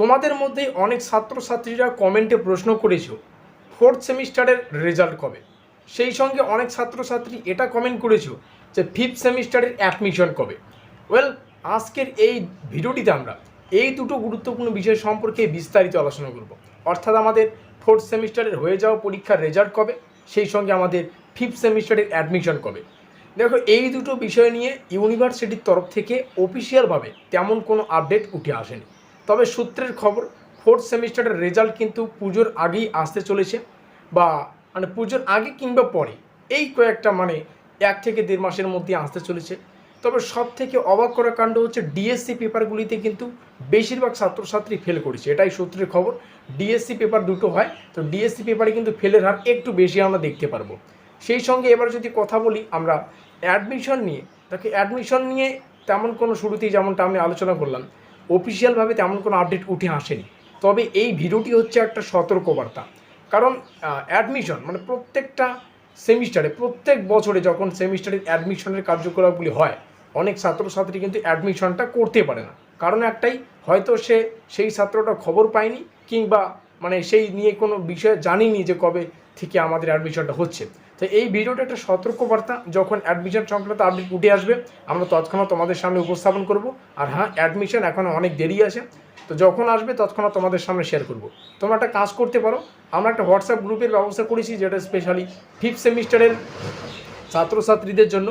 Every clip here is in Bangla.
তোমাদের মধ্যে অনেক ছাত্রছাত্রীরা কমেন্টে প্রশ্ন করেছ ফোর্থ সেমিস্টারের রেজাল্ট কবে? সেই সঙ্গে অনেক ছাত্রছাত্রী এটা কমেন্ট করেছ যে ফিফথ সেমিস্টারের অ্যাডমিশন কবে? ওয়েল আজকের এই ভিডিওটিতে আমরা এই দুটো গুরুত্বপূর্ণ বিষয় সম্পর্কে বিস্তারিত আলোচনা করব। অর্থাৎ আমাদের ফোর্থ সেমিস্টারের হয়ে যাওয়া পরীক্ষার রেজাল্ট কবে? সেই সঙ্গে আমাদের ফিফথ সেমিস্টারের অ্যাডমিশন কবে? দেখো, এই দুটো বিষয় নিয়ে ইউনিভার্সিটির তরফ থেকে অফিসিয়ালভাবে তেমন কোনো আপডেট উঠে আসেনি। তবে সূত্রের খবর ফোর্থ সেমিস্টারের রেজাল্ট কিন্তু পুজোর আগেই আসতে চলেছে বা মানে পুজোর আগে কিংবা পরে। এই কয়েকটা মানে এক থেকে দেড় মাসের মধ্যে আসতে চলেছে। তবে সব থেকে অবাক করা কাণ্ড হচ্ছে ডিএসসি পেপারগুলিতে কিন্তু বেশিরভাগ ছাত্রছাত্রী ফেল করেছে। এটাই সূত্রের খবর। ডিএসসি পেপার দুটো হয়, তো ডিএসসি পেপারে কিন্তু ফেলের হার একটু বেশি আমরা দেখতে পারব। সেই সঙ্গে এবার যদি কথা বলি, আমরা অ্যাডমিশন নিয়ে, তাকে অ্যাডমিশন নিয়ে তেমন কোনো শুরুতেই যেমনটা আমি আলোচনা করলাম অফিসিয়ালভাবে তেমন কোনো আপডেট উঠে আসেনি। তবে এই ভিডিওটি হচ্ছে একটা সতর্কবার্তা। কারণ অ্যাডমিশন মানে প্রত্যেকটা সেমিস্টারে প্রত্যেক বছরে যখন সেমিস্টারের অ্যাডমিশনের কার্যকলাপগুলি হয়, অনেক ছাত্রছাত্রী কিন্তু অ্যাডমিশনটা করতে পারে না। কারণ একটাই, হয়তো সে সেই ছাত্রটা খবর পায়নি কিংবা মানে সেই নিয়ে কোনো বিষয় জানিনি যে কবে থেকে আমাদের অ্যাডমিশনটা হচ্ছে। তো এই ভিডিওটা একটা সতর্কবার্তা, যখন অ্যাডমিশন সংক্রান্ত আপডেট উঠে আসবে, আমরা তৎক্ষণাৎ তোমাদের সামনে উপস্থাপন করব। আর হ্যাঁ অ্যাডমিশন এখন অনেক দেরি আছে, তো যখন আসবে তৎক্ষণাৎ তোমাদের সামনে শেয়ার করব। তোমরা একটা কাজ করতে পারো, আমরা একটা হোয়াটসঅ্যাপ গ্রুপের ব্যবস্থা করেছি, যেটা স্পেশালি ফিফথ সেমিস্টারের ছাত্রছাত্রীদের জন্য।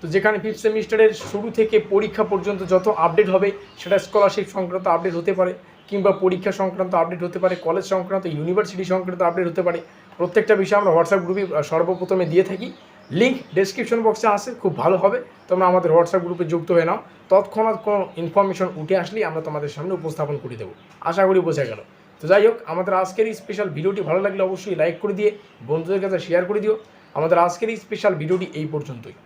তো যেখানে ফিফথ সেমিস্টারের শুরু থেকে পরীক্ষা পর্যন্ত যত আপডেট হবে, সেটা স্কলারশিপ সংক্রান্ত আপডেট হতে পারে। কিংবা পরীক্ষা সংক্রান্ত আপডেট হতে পারে কলেজ সংক্রান্ত ইউনিভার্সিটি সংক্রান্ত আপডেট হতে পারে, প্রত্যেকটা বিষয় আমরা হোয়াটসঅ্যাপ গ্রুপে সর্বপ্রথমে দিয়ে থাকি। লিঙ্ক ডেসক্রিপশন বক্সে আসে, খুব ভালো হবে। তোমরা আমাদের হোয়াটসঅ্যাপ গ্রুপে যুক্ত হয়ে নাও। তৎক্ষণাৎ কোনো ইনফরমেশন উঠে আসলেই আমরা তোমাদের সামনে উপস্থাপন করে দেবো। আশা করি বোঝা গেল। তো যাই হোক, আমাদের আজকের এই স্পেশাল ভিডিওটি ভালো লাগলে অবশ্যই লাইক করে দিয়ে বন্ধুদের কাছে শেয়ার করে দিও। আমাদের আজকের এই স্পেশাল ভিডিওটি এই পর্যন্তই।